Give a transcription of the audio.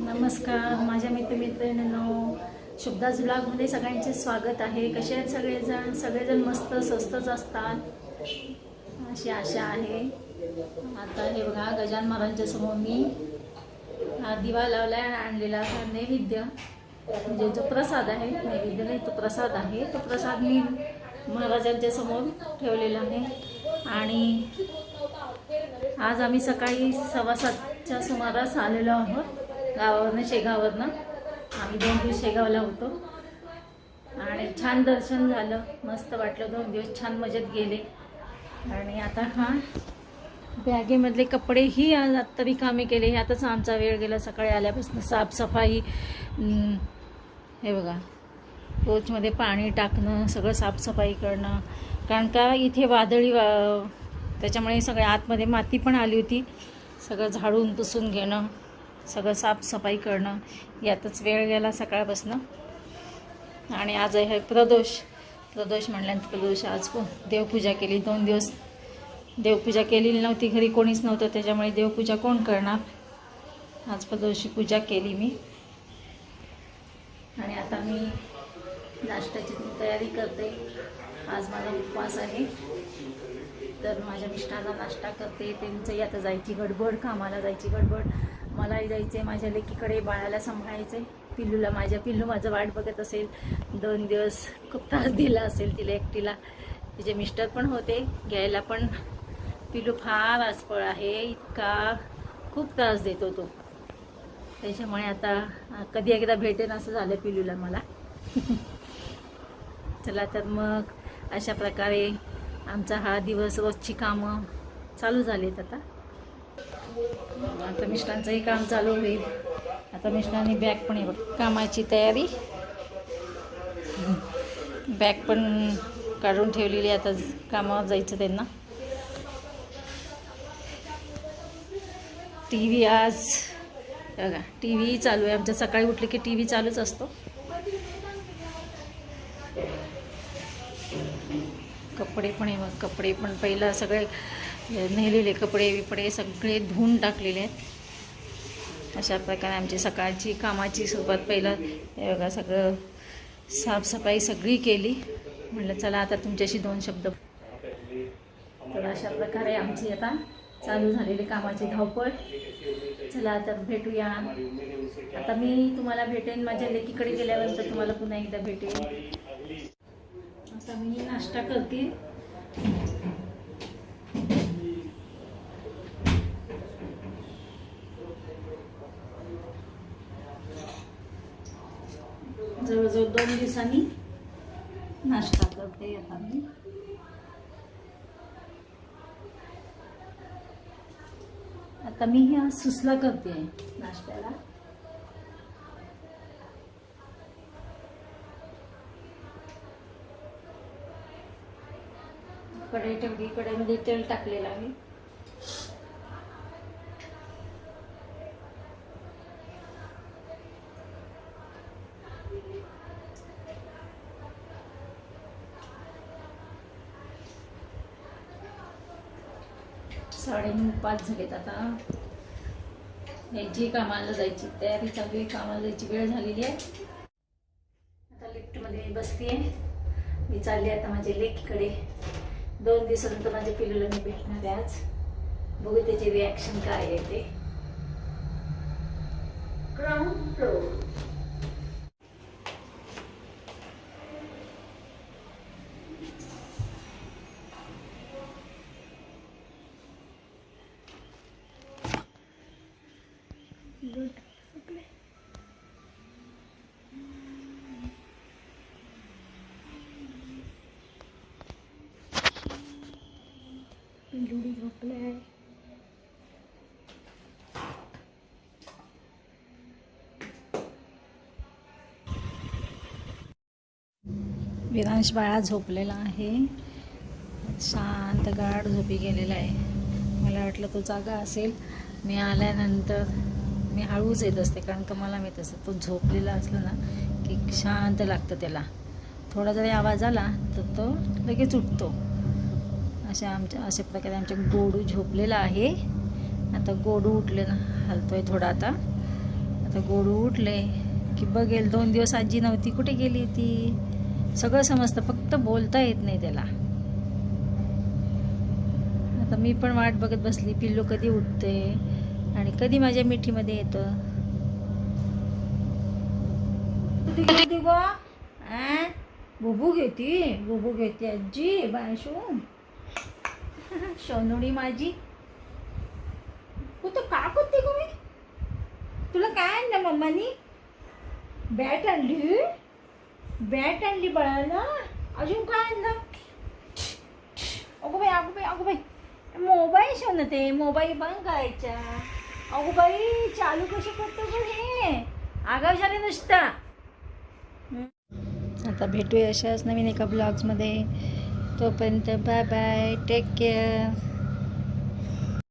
नमस्कार माझ्या मित्रमित्रांनो शुभदास ब्लॉगमध्ये सगळ्यांचे स्वागत आहे. कसे आहेत सगळेजण? सगळेजण मस्त स्वस्तच असतात अशी आशा आहे. आता हे बघा गजान महाराजांच्या समोर मी हा दिवा लावला आणि आणलेला हा नैवेद्य. म्हणजे जो प्रसाद आहे नैवेद्य नाही तो प्रसाद आहे. तो प्रसाद मी महाराजांच्या समोर ठेवलेला आहे. आणि आज आम्ही सकाळी सव्वा सातच्या सुमारास आलेलो आहोत. गावावरनं शेगावरनं आम्ही दोन दिवस शेगावला होतो. आणि छान दर्शन झालं. मस्त वाटलं दोन दिवस छान मजेत गेले. आणि आता हा बॅगेमधले कपडेही आज आत्ता रिकामी केले. हे आताच आमचा वेळ गेला सकाळी आल्यापासून. साफसफाई हे बघा. कोचमध्ये पाणी टाकणं सगळं साफसफाई करणं. कारण का इथे वादळी वा त्याच्यामुळे सगळ्या आतमध्ये माती पण आली होती. सगळं झाडून पुसून घेणं. सगळं साफसफाई करणं यातच वेळ गेला सकाळपासनं. आणि आज आहे प्रदोष प्रदोष म्हणल्यानंतर प्रदोष आज देवपूजा केली. दोन दिवस देवपूजा केलेली नव्हती घरी कोणीच नव्हतं त्याच्यामुळे देवपूजा कोण करणार? आज प्रदोषी पूजा केली मी. आणि आता मी नाश्त्याची तयारी करते. आज माझा उपवास आहे. तर माझ्या मिस्टरांना नाश्ता करते. त्यांचंही आता जायची गडबड कामाला जायची गडबड. मलाही जायचं आहे माझ्या लेकीकडे बाळाला सांभाळायचं आहे पिल्लूला माझ्या पिल्लू माझं वाट बघत असेल. दोन दिवस खूप त्रास दिला असेल तिला एकटीला. तिचे मिस्टर पण होते घ्यायला पण. पिल्लू फार आसपळ आहे इतका खूप त्रास देतो तो. त्याच्यामुळे आता कधी एकदा भेटेन असं झालं पिल्लूला मला. चला तर मग अशा प्रकारे आमचा हा दिवस रोजची कामं चालू झालीत आता. आता मिस्टरांचंही काम चालू होईल. आता मिस्टरांनी बॅग पण आहे बघ कामाची तयारी. बॅग पण काढून ठेवलेली आता कामावर जायचं त्यांना. टी व्ही आज बघा टी व्ही चालू आहे. आमच्या सकाळी उठले की टी व्ही चालूच असतो. कपडे पण आहे मग कपडे पण पहिलं सगळे नेलेले कपडे बिपडे सगळे धुवून टाकलेले आहेत. अशा प्रकारे आमची सकाळची कामाची सुरुवात. पहिलं हे बघा सगळं साफसफाई सगळी केली. म्हटलं चला आता तुमच्याशी दोन शब्द तर अशा प्रकारे आमची आता चालू झालेली कामाची धावपळ. चला आता भेटूया. आता मी तुम्हाला भेटेन माझ्या लेकीकडे गेल्यानंतर तुम्हाला पुन्हा एकदा भेटेन. आता मी नाश्ता करते. जवळजवळ दोन दिवसांनी नाश्ता करते आता मी. आता मी ह्या सुसला करते नाश्त्याला. कढई ठेवली कढईमध्ये तेल टाकलेलं आहे. साडे पाच झालेत आता. यांची कामाला जायची तयारी चालू आहे कामाला जायची वेळ झालेली आहे. आता लिफ्टमध्ये मी बसते मी चालली आता माझ्या लेकीकडे. दोन दिवसानंतर माझ्या पिलूला मी भेटणार आहे आज. बघू त्याचे रिॲक्शन काय आहे ते. पिल्लुडी झोपलाय विरांश बाळा झोपलेला आहे. शांत गाढ झोपी गेलेला आहे. मला वाटलं तो जागा असेल. मी आल्यानंतर मी हळूच येत असते कारण का मला माहीत असतं. तो झोपलेला असला ना की शांत लागतं त्याला. थोडा जरी आवाज आला तर तो लगेच उठतो. अशा आमच्या अशा प्रकारे आमच्या गोडू झोपलेला आहे. आता गोडू उठले ना हलतोय थोडा आता. आता गोडू उठले की बघेल दोन दिवस आजी नव्हती. कुठे गेली ती? सगळं समजतं फक्त बोलता येत नाही त्याला. आता मी पण वाट बघत बसली पिल्लू कधी उठते आणि कधी माझ्या मिठीमध्ये येतं. बुबू घेती बुबू घेते आजी बायशू सोनुडी माझी. तू का करते गो मी? तुला काय आणलं मम्मानी? बॅट आणली? बॅट आणली बाळाला? अजून काय आणलं? अगो बाई अगो बाई अगो बाई. मोबाईल शोन ते मोबाईल बंद करायचा. अगो बाई चालू कशी करतो गं हे? आगाव झाले नुसता. आता भेटूया अशाच नवीन एका ब्लॉग्समध्ये તો Pant bye bye take care